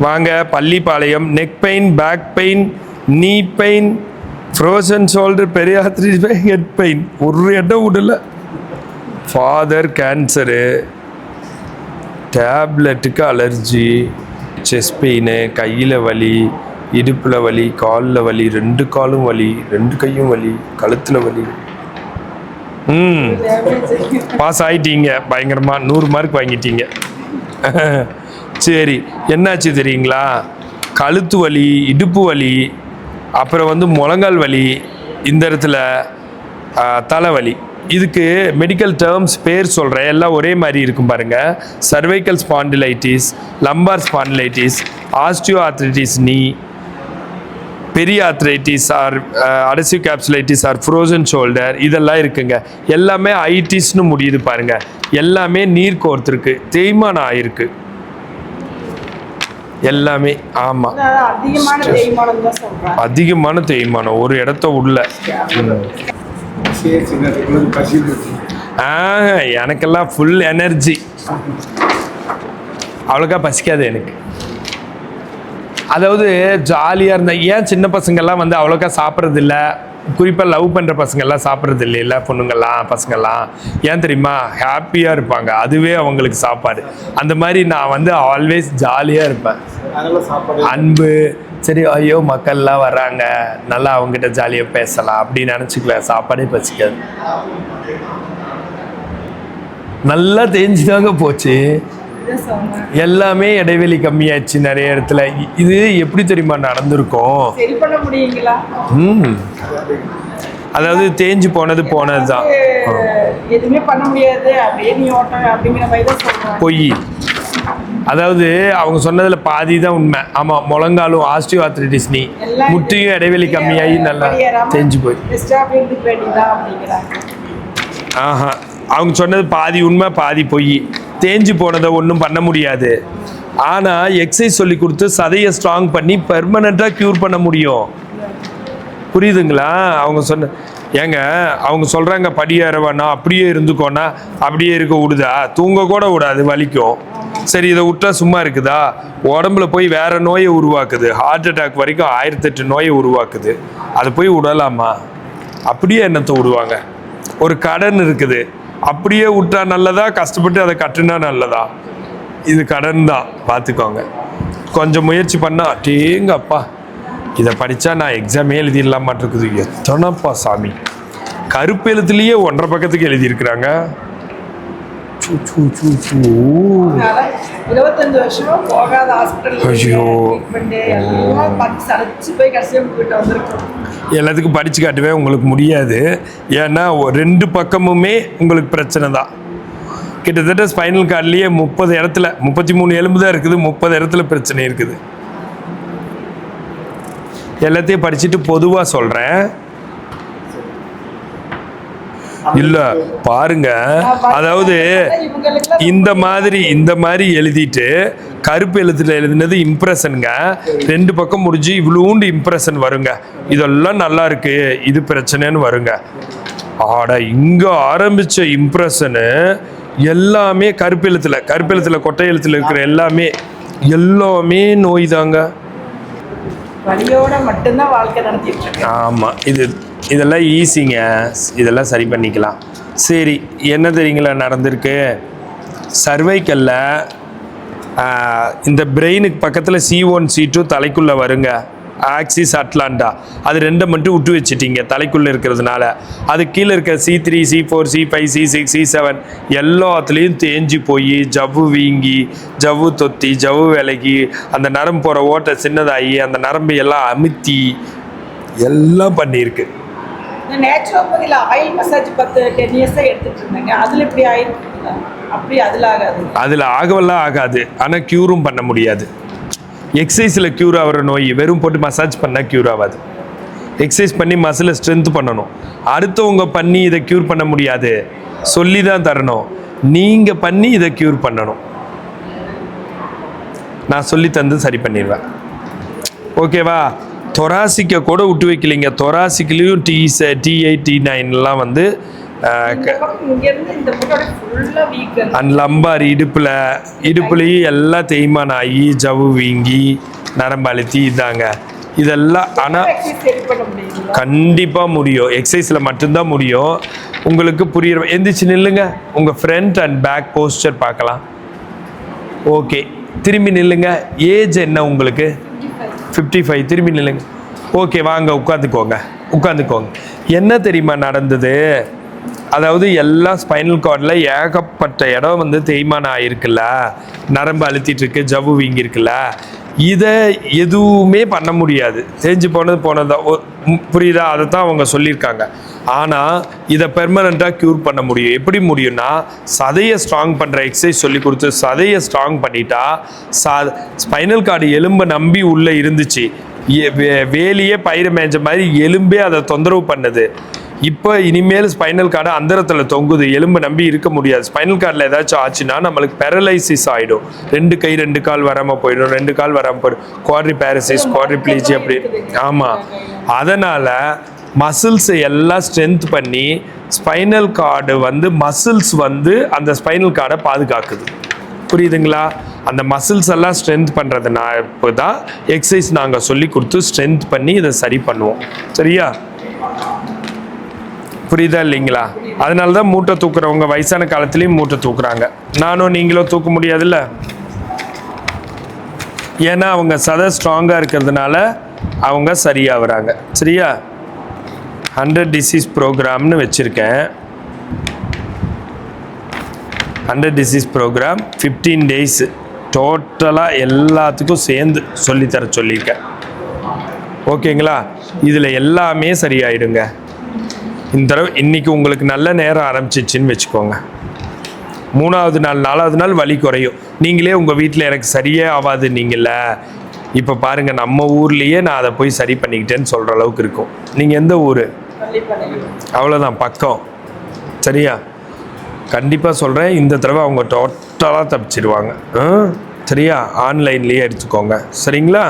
வாங்க Pallipalayam neck pain back pain knee pain frozen shoulder periarthritis head pain ஒரு இடம் விடல ஃபாதர் கேன்சரு டேப்லெட்டுக்கு அலர்ஜி செஸ் பெயின் கையில் வலி இடுப்பில் வலி காலில் வலி ரெண்டு காலும் வலி ரெண்டு கையும் வலி கழுத்தில் வலி. ம். பாஸ் ஆகிட்டீங்க பயங்கரமாக நூறு மார்க் வாங்கிட்டீங்க. சரி என்னாச்சு தெரியுங்களா? கழுத்து வலி இடுப்பு வலி அப்புறம் வந்து முழங்கால் வலி இந்த இடத்துல தலைவலி இதுக்கு மெடிக்கல் டேர்ம்ஸ் பேர் சொல்கிறேன் எல்லாம் ஒரே மாதிரி இருக்கும் பாருங்கள் cervical spondylitis lumbar spondylitis osteoarthritis knee periarthritis or adhesive capsulitis or frozen shoulder இதெல்லாம் இருக்குங்க. எல்லாமே ஐட்டிஸ்னு முடியுது பாருங்கள் எல்லாமே நீர் கோர்த்துருக்கு தேய்மானம் ஆயிருக்கு. எல்லாமே ஆமாம் அதிகமான தேய்மானம் ஒரு இடத்த உள்ள. எனக்கெல்லாம் ஃபுல் எனர்ஜி அவ்வளோக்கா பசிக்காது எனக்கு. அதாவது ஜாலியாக இருந்தேன் ஏன் சின்ன பசங்கள்லாம் வந்து அவ்வளோக்கா சாப்பிட்றது இல்லை குறிப்பாக லவ் பண்ணுற பசங்கள்லாம் சாப்பிட்றது இல்லைல்ல பொண்ணுங்கள்லாம் பசங்கள்லாம். ஏன் தெரியுமா? ஹாப்பியாக இருப்பாங்க. அதுவே அவங்களுக்கு சாப்பாடு. அந்த மாதிரி நான் வந்து ஆல்வேஸ் ஜாலியாக இருப்பேன். அன்பு. சரி ஐயோ மக்கள்லாம் வர்றாங்க. நல்லா அவங்ககிட்ட ஜாலியாக பேசலாம் அப்படின்னு நினச்சிக்குவேன். சாப்பாடே பசிக்காது. நல்லா தெரிஞ்சுதாங்க போச்சு. எல்லாமே இடைவெளி கம்மியாச்சு நிறைய இடத்துல. இது எப்படி தெரியுமா நடந்திருக்கும் ம். அதாவது தேஞ்சு போனது போனது தான் பொய். அதாவது அவங்க சொன்னதில் பாதி தான் உண்மை. ஆமாம் முழங்காலும் ஆஸ்டியோ ஆர்த்ரைட்டிஸ் நீ முட்டியும் இடைவெளி கம்மியாகி நல்லா தேஞ்சு போய். ஆஹா. அவங்க சொன்னது பாதி உண்மை பாதி பொய். தேஞ்சு போனதை ஒன்றும் பண்ண முடியாது. ஆனால் எக்ஸசைஸ் சொல்லி கொடுத்து சதையை ஸ்ட்ராங் பண்ணி பெர்மனண்ட்டாக க்யூர் பண்ண முடியும். புரியுதுங்களா? அவங்க சொன்ன ஏங்க அவங்க சொல்கிறாங்க படியேற வேணாம் அப்படியே இருந்துக்கோன்னா அப்படியே இருக்க விடுதா? தூங்க கூட விடாது வலிக்கும். சரி இதை விட்டா சும்மா இருக்குதா? உடம்புல போய் வேற நோயை உருவாக்குது. ஹார்ட் அட்டாக் வரைக்கும் ஆயிரத்தெட்டு நோயை உருவாக்குது. அதை போய் விடலாமா? அப்படியே என்னத்தை விடுவாங்க? ஒரு கடன் இருக்குது. அப்படியே விட்டா நல்லதா? கஷ்டப்பட்டு அதை கட்டுனா நல்லதா? இது கடன் தான். பார்த்துக்கோங்க. கொஞ்சம் முயற்சி பண்ணா டேங்கப்பா இதை படித்தா நான் எக்ஸாமே எழுதிடலாம் மாட்டிருக்குது. எத்தனைப்பா சாமி. கருப்பு எழுத்துலேயே ஒன்றரை பக்கத்துக்கு எழுதியிருக்கிறாங்க. இருபத்தஞ்சு வருஷமா போகாத ஹாஸ்பிட்டல் எல்லாத்துக்கும் படித்து காட்டவே உங்களுக்கு முடியாது. ஏன்னா ரெண்டு பக்கமுமே உங்களுக்கு பிரச்சனை தான். கிட்டத்தட்ட ஸ்பைனல் கார்ட்லேயே முப்பது இடத்துல முப்பத்தி மூணு எலும்பு தான் இருக்குது முப்பது இடத்துல பிரச்சனை இருக்குது. எல்லாத்தையும் படிச்சுட்டு பொதுவாக சொல்கிறேன் இல்லை பாருங்க. அதாவது இந்த மாதிரி இந்த மாதிரி எழுதிட்டு கருப்பு எழுத்துல எழுதினது இம்ப்ரெஷனுங்க ரெண்டு பக்கம் முடிஞ்சு இவ்வளோண்டு இம்ப்ரெஷன் வருங்க. இதெல்லாம் நல்லா இருக்கு. இது பிரச்சனைன்னு வருங்க. ஆட இங்க ஆரம்பிச்ச இம்ப்ரெஷனு எல்லாமே கருப்பு எழுத்துல கருப்பு எழுத்துல கொட்டை எழுத்துல இருக்கிற எல்லாமே எல்லாமே நோய் தாங்க வலியோட மட்டும்தான் வாழ்க்கை நடத்திட்டு ஆமாம் இது இதெல்லாம் ஈஸிங்க இதெல்லாம் சரி பண்ணிக்கலாம். சரி என்ன தெரியுங்களா நடந்திருக்கு? சர்வைக்கல்ல இந்த பிரெயினுக்கு பக்கத்தில் சி ஒன் சி டூ தலைக்குள்ளே வருங்க. ஆக்சிஸ் அட்லாண்டா அது ரெண்டை மட்டும் விட்டு வச்சுட்டீங்க தலைக்குள்ளே இருக்கிறதுனால. அது கீழே இருக்க C three C four C five C six C seven எல்லாத்துலேயும் தேஞ்சு போய் ஜவ்வு வீங்கி ஜவ்வு தொத்தி ஜவ்வு விலகி அந்த நரம்பு போகிற ஓட்டை சின்னதாகி அந்த நரம்பு எல்லாம் அமுத்தி எல்லாம் பண்ணியிருக்கு. நான் நேச்சுரோபதியில் ஆயில் மசாஜ் பத்து டென் இயர்ஸாக எடுத்துகிட்டு இருந்தேங்க. அதில் இப்படி ஆயிருக்குங்களா அப்படி அதில் ஆகாது. அதில் ஆகவெல்லாம் ஆகாது. ஆனால் க்யூரும் பண்ண முடியாது. எக்ஸசைஸில் க்யூர் ஆகிற நோய் வெறும் போட்டு மசாஜ் பண்ணால் க்யூர் ஆகாது. எக்ஸசைஸ் பண்ணி மசிலை ஸ்ட்ரென்த் பண்ணணும். அடுத்தவங்க பண்ணி இதை க்யூர் பண்ண முடியாது. சொல்லி தான் தரணும். நீங்கள் பண்ணி இதை க்யூர் பண்ணணும். நான் சொல்லி தந்து சரி பண்ணிடுவேன். ஓகேவா தொராசிக்கை கூட விட்டு வைக்கலைங்க. தொராசிக்லேயும் டி டி எயிட் டி நைன்லாம் வந்து அண்ட் லம்பார் இடுப்பில் இடுப்புலையும் எல்லாம் தேய்மானம் ஆகி ஜவ்வு வீங்கி நரம்பு அழுத்தி இதாங்க. இதெல்லாம் ஆனால் கண்டிப்பாக முடியும். எக்ஸசைஸில் மட்டும்தான் முடியும். உங்களுக்கு புரியுற எந்திரிச்சு நில்லுங்க. உங்கள் ஃப்ரண்ட் அண்ட் பேக் போஸ்டர் பார்க்கலாம். ஓகே திரும்பி நில்லுங்க. ஏஜ் என்ன உங்களுக்கு? ஃபிஃப்டி ஃபைவ் திரும்பி நில்லுங்க. ஓகே வாங்க உட்காந்துக்கோங்க. உட்காந்துக்கோங்க. என்ன தெரியுமா நடந்தது? அதாவது எல்லா ஸ்பைனல் கார்டில் ஏகப்பட்ட இடம் வந்து தேய்மானம் ஆயிருக்குல்ல? நரம்பு அழுத்திட்டுருக்கு ஜவ்வு வீங்கியிருக்குல்ல? இதை எதுவுமே பண்ண முடியாது. தேஞ்சு போனது போனது புரியுதா? அதை தான் அவங்க சொல்லியிருக்காங்க. ஆனால் இதை பெர்மனண்ட்டாக க்யூர் பண்ண முடியும். எப்படி முடியும்னா சதையை ஸ்ட்ராங் பண்ணுற எக்ஸசைஸ் சொல்லி கொடுத்து சதையை ஸ்ட்ராங் பண்ணிட்டா சா ஸ்பைனல் கார்டு எலும்பை நம்பி உள்ளே இருந்துச்சு. வேலியே பயிர் மேய்ஞ்ச மாதிரி எலும்பே அதை தொந்தரவு பண்ணுது. இப்போ இனிமேல் ஸ்பைனல் கார்டு அந்தரத்தில் தொங்குது. எலும்பு நம்பி இருக்க முடியாது. ஸ்பைனல் கார்டில் ஏதாச்சும் ஆச்சுன்னா நம்மளுக்கு பெரலைசிஸ் ஆகிடும் ரெண்டு கை ரெண்டு கால் வராமல் போயிடும். ரெண்டு கால் வராமல் போயிடும். குவாட்ரி பேரசிஸ் குவாட்ரி ப்ளீச்சி அப்படி ஆமாம் அதனால் மசில்ஸை எல்லாம் ஸ்ட்ரென்த் பண்ணி ஸ்பைனல் கார்டு வந்து மசில்ஸ் வந்து அந்த ஸ்பைனல் கார்டை பாதுகாக்குது. புரியுதுங்களா? அந்த மசில்ஸ் எல்லாம் ஸ்ட்ரென்த் பண்ணுறதுனா இப்போ தான் எக்ஸசைஸ் நாங்கள் சொல்லி கொடுத்து ஸ்ட்ரென்த் பண்ணி இதை சரி பண்ணுவோம். சரியா? புரியுதா இல்லைங்களா? அதனால தான் மூட்டை தூக்குறவங்க வயசான காலத்துலேயும் மூட்டை தூக்குறாங்க. நானும் நீங்களும் தூக்க முடியாதுல்ல? ஏன்னா அவங்க சதை ஸ்ட்ராங்காக இருக்கிறதுனால அவங்க சரியாகிறாங்க. சரியா? ஹண்ட்ரட் டிசீஸ் ப்ரோக்ராம்னு வச்சுருக்கேன். Hundred disease programme fifteen days டோட்டலாக எல்லாத்துக்கும் சேர்ந்து சொல்லித்தர சொல்லியிருக்கேன். ஓகேங்களா? இதில் எல்லாமே சரியாயிடுங்க. இந்த தடவை இன்னைக்கு உங்களுக்கு நல்ல நேரம் ஆரம்பிச்சிச்சின்னு வச்சுக்கோங்க. மூணாவது நாள் நாலாவது நாள் வலி குறையும். நீங்களே உங்கள் வீட்டில் எனக்கு சரியே ஆகாது நீங்கள இப்போ பாருங்கள் நம்ம ஊர்லேயே நான் அதை போய் சரி பண்ணிக்கிட்டேன்னு சொல்கிற அளவுக்கு இருக்கும். நீங்கள் எந்த ஊர்? அவ்வளோதான் பக்கம். சரியா? கண்டிப்பாக சொல்கிறேன் இந்த தடவை அவங்க டோட்டலாக தப்பிச்சிடுவாங்க சரியா? ஆன்லைன்லேயே எடுத்துக்கோங்க சரிங்களா?